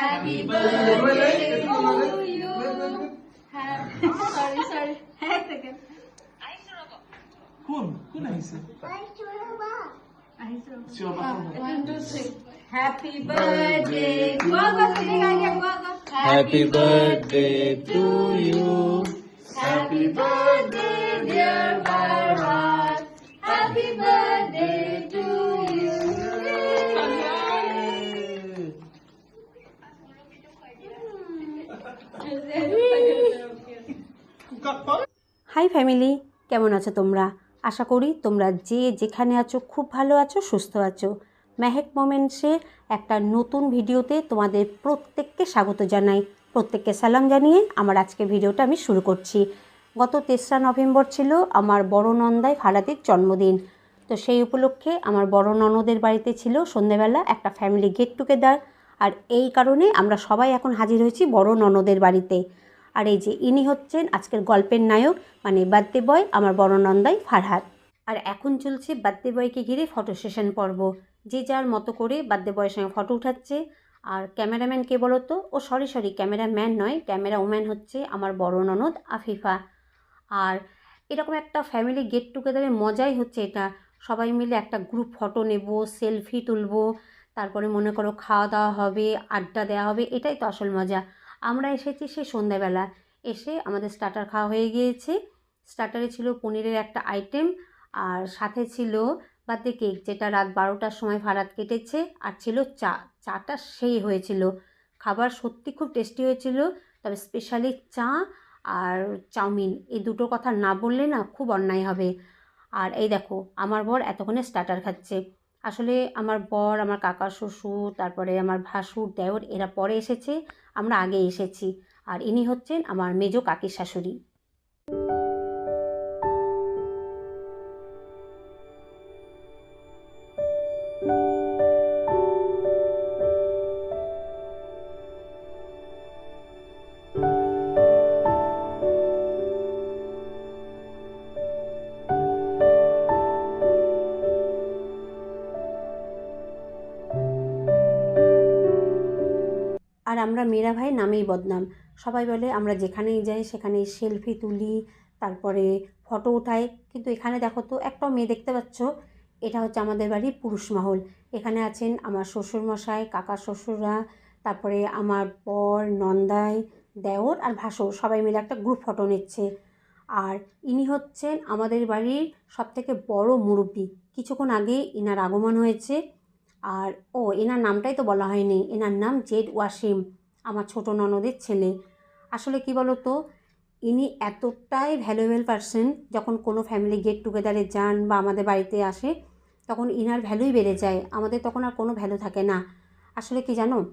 Happy birthday to you. Happy, sorry, sorry. এক second. কোন কোন আইছে আহিছো রবা। Shiba One, two, three. Happy birthday. Goa Goa তুমি গাইলে গোয়া গোয়া। hi family কেমন আছো তোমরা? আশা করি তোমরা যে যেখানে আছো, খুব ভালো আছো, সুস্থ আছো। মেহেক মোমেন্টসের একটা নতুন ভিডিওতে তোমাদের প্রত্যেককে স্বাগত জানাই। প্রত্যেককে সালাম জানিয়ে আমার আজকে ভিডিওটা আমি শুরু করছি। গত তেসরা নভেম্বর ছিল আমার বড় নন্দায় ফারাতের জন্মদিন। তো সেই উপলক্ষে আমার বড় ননদের বাড়িতে ছিল সন্ধেবেলা একটা ফ্যামিলি গেট টুগেদার আর এই কারণে আমরা সবাই এখন হাজির হয়েছি বড় ননদের বাড়িতে। আর এই যে ইনি হচ্ছেন আজকের গল্পের নায়ক মানে বার্থডে বয় আমার বড় নন্দাই ফারহাদ আর এখন চলছে বার্থডে বয়কে ঘিরে ফটো সেশন পর্ব। যে যার মতো করে বার্থডে বয়ের সঙ্গে ফটো উঠাচ্ছে। আর ক্যামেরাম্যান কে বলো তো? ও সরি সরি, ক্যামেরাম্যান নয় ক্যামেরা ওম্যান হচ্ছে আমার বড় ননদ আফিফা। আর এরকম একটা ফ্যামিলি গেট টুগেদারের মজাই হচ্ছে এটা। সবাই মিলে একটা গ্রুপ ফটো নেব, সেলফি তুলবো। তারপরে মনে করো খাওয়া দাওয়া হবে, আড্ডা দেওয়া হবে, এটাই তো আসল মজা। আমরা এসেছি সে সন্ধ্যাবেলা। এসে আমাদের স্টার্টার খাওয়া হয়ে গিয়েছে। স্টার্টারে ছিল পনিরের একটা আইটেম আর সাথে ছিল বার্থডে কেক যেটা রাত বারোটার সময় ভাড়াত কেটেছে, আর ছিল চা। চাটা সেই হয়েছিল। খাবার সত্যি খুব টেস্টি হয়েছিল, তবে স্পেশালি চা আর চাউমিন, এই দুটো কথা না বললে না খুব অন্যায় হবে। আর এই দেখো, আমার বর এতক্ষণে স্টার্টার খাচ্ছে। আসলে আমার বর, আমার কাকা, শ্বশুর, তারপরে আমার ভাসুর, দেওর এরা পরে এসেছে, আমরা আগে এসেছি। আর ইনি হচ্ছেন আমার মেজ কাকির শাশুড়ি। আর আমরা মেয়েরা ভাই নামেই বদনাম। সবাই বলে, আমরা যেখানেই যাই, সেখানেই সেলফি তুলি, তারপরে ফটো উঠাই। কিন্তু এখানে দেখো তো একটাও মেয়ে দেখতে পাচ্ছ, এটা হচ্ছে আমাদের বাড়ির পুরুষ মহল। এখানে আছেন আমার শ্বশুরমশাই, কাকা শ্বশুররা, তারপরে আমার বর, নন্দাই, দেওর আর ভাসুর। সবাই মিলে একটা গ্রুপ ফটো নিচ্ছে। আর ইনি হচ্ছেন আমাদের বাড়ির সবথেকে বড় মুরব্বী। কিছুক্ষণ আগে ইনার আগমন হয়েছে। আর, ও, এনার নামটাই তো বলা হয়নি। এনার নাম জেড ওয়াসিম, আমার ছোট ননদের ছেলে। আসলে কি বলো তো ইনি এতটাই ভ্যালুয়েবল পারসন যখন কোনো ফ্যামিলি গেট টুগেদারে যান বা আমাদের বাড়িতে আসে, তখন ইনার ভ্যালুই বেড়ে যায়। আমাদের তখন আর কোনো ভ্যালু থাকে না। আসলে কি জানো,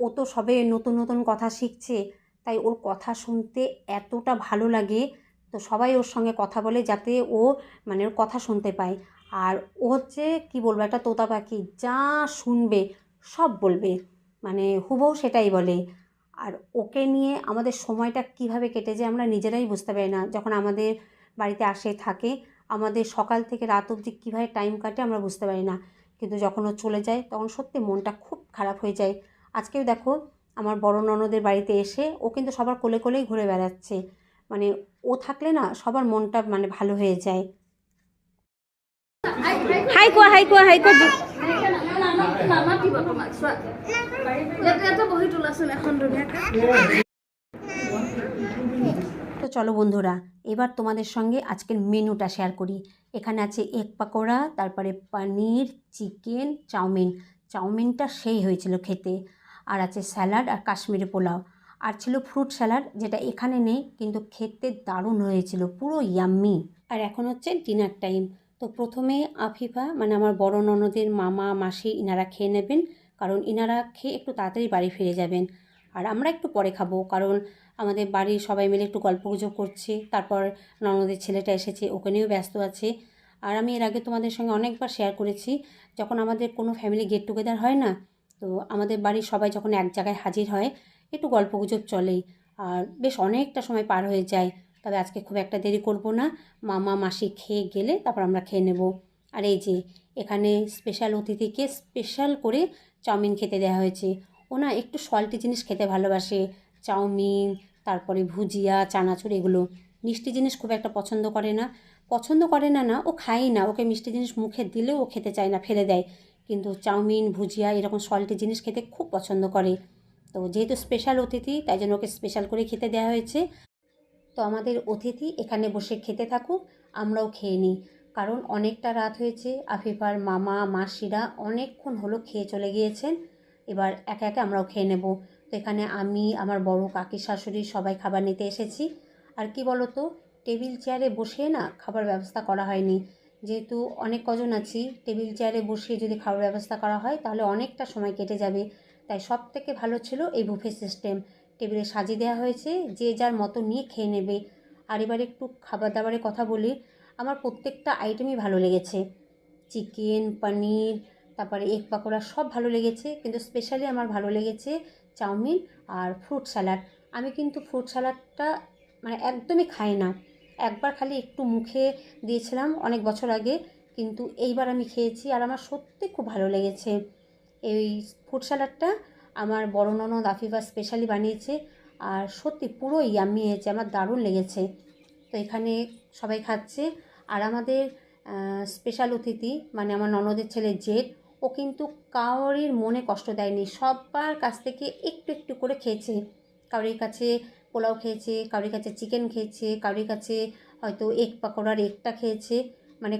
ও তো সবে নতুন নতুন কথা শিখছে, তাই ওর কথা শুনতে এতটা ভালো লাগে, তো সবাই ওর সঙ্গে কথা বলে যাতে ও মানে ওর কথা শুনতে পায়। আর ও হচ্ছে, কি বলব, একটা তোতা পাখি। যা শুনবে, সব বলবে। মানে হুবহু সেটাই বলে। আর ওকে নিয়ে আমাদের সময়টা কীভাবে কেটে যায় আমরা নিজেরাই বুঝতে পারি না। যখন আমাদের বাড়িতে আসে, থাকে, আমাদের সকাল থেকে রাত অবধি কীভাবে টাইম কাটে আমরা বুঝতে পারি না। কিন্তু যখন ও চলে যায়, তখন সত্যি মনটা খুব খারাপ হয়ে যায়। আজকেও দেখো, আমার বড় ননদের বাড়িতে এসে ও কিন্তু সবার কোলে কোলেই ঘুরে বেড়াচ্ছে। মানে ও থাকলে না সবার মনটা মানে ভালো হয়ে যায়। তো চলো বন্ধুরা, এবার তোমাদের সঙ্গে আজকের মেনুটা শেয়ার করি। এখানে আছে এগ পাকোড়া, তারপরে পনির চিকেন চাউমিন। চাউমিনটা সেই হয়েছিল খেতে। আর আছে স্যালাড আর কাশ্মীরি পোলাও। আর ছিল ফ্রুট স্যালাড যেটা এখানে নেই, কিন্তু খেতে দারুণ হয়েছিল, পুরো ইয়াম্মি আর এখন হচ্ছে ডিনার টাইম তো প্রথমে আফিফা মানে আমার বড় ননদের মামা, মাসি ইনারা খেয়ে নেবেন। কারণ ইনারা খেয়ে একটু তাড়াতাড়ি বাড়ি ফিরে যাবেন। আর আমরা একটু পরে খাব, কারণ আমাদের বাড়ির সবাই মিলে একটু গল্পগুজব করছে। তারপর ননদের ছেলেটা এসেছে, ওকে নিয়েও ব্যস্ত আছে। আর আমি এর আগে তোমাদের সঙ্গে অনেকবার শেয়ার করেছি, যখন আমাদের কোনো ফ্যামিলি গেট টুগেদার হয় না, তো আমাদের বাড়ির সবাই যখন এক জায়গায় হাজির হয়, একটু গল্পগুজব চলেই। আর বেশ অনেকটা সময় পার হয়ে যায়। তবে আজকে খুব একটা দেরি করব না। মামা মাসি খেয়ে গেলে তারপর আমরা খেয়ে নেব। আর এই যে, এখানে স্পেশাল অতিথিকে স্পেশাল করে চাউমিন খেতে দেওয়া হয়েছে। ও না একটু সল্টি জিনিস খেতে ভালোবাসে। চাউমিন, তারপরে ভুজিয়া, চানাচুর এগুলো। মিষ্টি জিনিস খুব একটা পছন্দ করে না। পছন্দ করে না না, ও খায়ই না। ওকে মিষ্টি জিনিস মুখে দিলেও ও খেতে চায় না, ফেলে দেয়। কিন্তু চাউমিন, ভুজিয়া এরকম সল্টি জিনিস খেতে খুব পছন্দ করে। তো যেহেতু স্পেশাল অতিথি, তাই জন্য ওকে স্পেশাল করে খেতে দেওয়া হয়েছে। তো আমাদের অতিথি এখানে বসে খেতে থাকুক, আমরাও খেয়ে নিই। কারণ অনেকটা রাত হয়েছে, আফিফার মামা, মাসিরা অনেকক্ষণ হলো খেয়ে চলে গিয়েছেন। এবার একে একে আমরাও খেয়ে নেব। তো এখানে আমি, আমার বড় কাকি শাশুড়ি সবাই খাবার নিতে এসেছি। আর কি বলো তো টেবিল চেয়ারে বসে না খাবার ব্যবস্থা করা হয়নি। যেহেতু অনেক কজন আছি, টেবিল চেয়ারে বসিয়ে যদি খাবার ব্যবস্থা করা হয়, তাহলে অনেকটা সময় কেটে যাবে। তাই সব থেকে ভালো ছিল এই বুফে সিস্টেম। টেবিলে সাজিয়ে দেওয়া হয়েছে, যে যার মতো নিয়ে খেয়ে নেবে। আর এবার একটু খাবার দাবারের কথা বলি, আমার প্রত্যেকটা আইটেমই ভালো লেগেছে। চিকেন পনির তারপরে এগ পাকোড়া সব ভালো লেগেছে, কিন্তু স্পেশালি আমার ভালো লেগেছে চাউমিন আর ফ্রুট স্যালাড আমি কিন্তু ফ্রুট স্যালাডটা মানে একদমই খাই না। একবার খালি একটু মুখে দিয়েছিলাম অনেক বছর আগে, কিন্তু এইবার আমি খেয়েছি আর আমার সত্যি খুব ভালো লেগেছে। এই ফ্রুট স্যালাডটা আমার বড় ননদ আফিফা স্পেশালি বানিয়েছে। আর সত্যি পুরো ইয়াম্মি হয়েছে, আমার দারুণ লেগেছে। তো এখানে সবাই খাচ্ছে। আর আমাদের স্পেশাল অতিথি মানে আমার ননদের ছেলে জেদ, ও কিন্তু কাউরির মনে কষ্ট দেয়নি সবার কাছ থেকে একটু একটু করে খেয়েছে। কাউরির কাছে পোলাও খেয়েছে কাউরির কাছে চিকেন খেয়েছে কাউরির কাছে হয়তো এক পাকোড়ার একটা খেয়েছে। মানে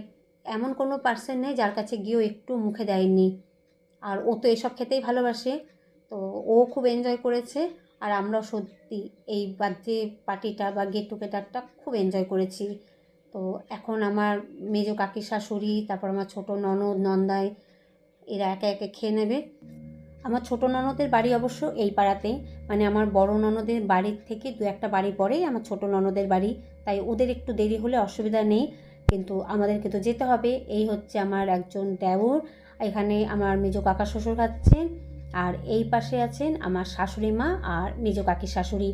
এমন কোনো পার্সন নেই যার কাছে গিয়েও একটু মুখে দেয়নি। আর ও তো এসব খেতেই ভালোবাসে। তো ও খুব এনজয় করেছে আর আমরাও সত্যি এই বার্থডে পার্টিটা বা গেট টুগেদারটা খুব এনজয় করেছি। তো এখন আমার মেজো কাকি শাশুড়ি, তারপর আমার ছোটো ননদ, নন্দাই, এরা একে একে খেয়ে নেবে। আমার ছোটো ননদের বাড়ি অবশ্য এই পাড়াতেই মানে আমার বড় ননদের বাড়ির থেকে দু একটা বাড়ি পরেই আমার ছোটো ননদের বাড়ি, তাই ওদের একটু দেরি হলে অসুবিধা নেই, কিন্তু আমাদেরকে তো যেতে হবে। এই হচ্ছে আমার একজন দেওর, এখানে আমার মেজো কাকা শ্বশুর খাচ্ছেন আর এই পাশে আছেন আমার শাশুড়ি মা আর নিজ কাকি শাশুড়ি।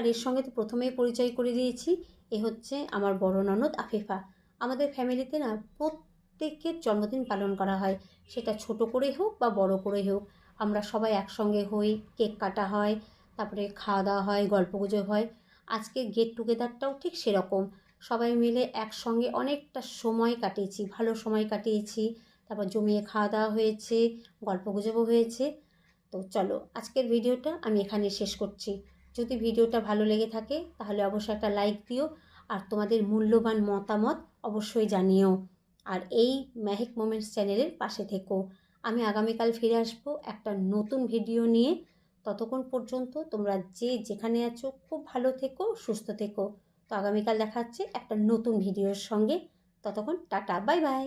আর এর সঙ্গে তো প্রথমেই পরিচয় করে দিয়েছি, এ হচ্ছে আমার বড় ননদ আফিফা। আমাদের ফ্যামিলিতে না প্রত্যেকের জন্মদিন পালন করা হয়, সেটা ছোট করেই হোক বা বড় করেই হোক। আমরা সবাই একসঙ্গে হই, কেক কাটা হয়, তারপরে খাওয়া দাওয়া হয়, গল্পগুজব হয়। আজকে গেট টুগেদারটাও ঠিক সেরকম। সবাই মিলে একসঙ্গে অনেকটা সময় কাটিয়েছি, ভালো সময় কাটিয়েছি। তারপর জমিয়ে খাওয়া দাওয়া হয়েছে, গল্পগুজবও হয়েছে। তো চলো, আজকের ভিডিওটা আমি এখানে শেষ করছি। যদি ভিডিওটা ভালো লেগে থাকে, তাহলে অবশ্যই একটা লাইক দিও আর তোমাদের মূল্যবান মতামত অবশ্যই জানিও। আর এই মেহেক মোমেন্টস চ্যানেলের পাশে থেকো। আমি আগামীকাল ফিরে আসব একটা নতুন ভিডিও নিয়ে। ততক্ষণ পর্যন্ত তোমরা যে যেখানে আছো, খুব ভালো থেকো, সুস্থ থেকো। তো আগামীকাল দেখা হচ্ছে একটা নতুন ভিডিওর সঙ্গে। ততক্ষণ টাটা, বাই বাই।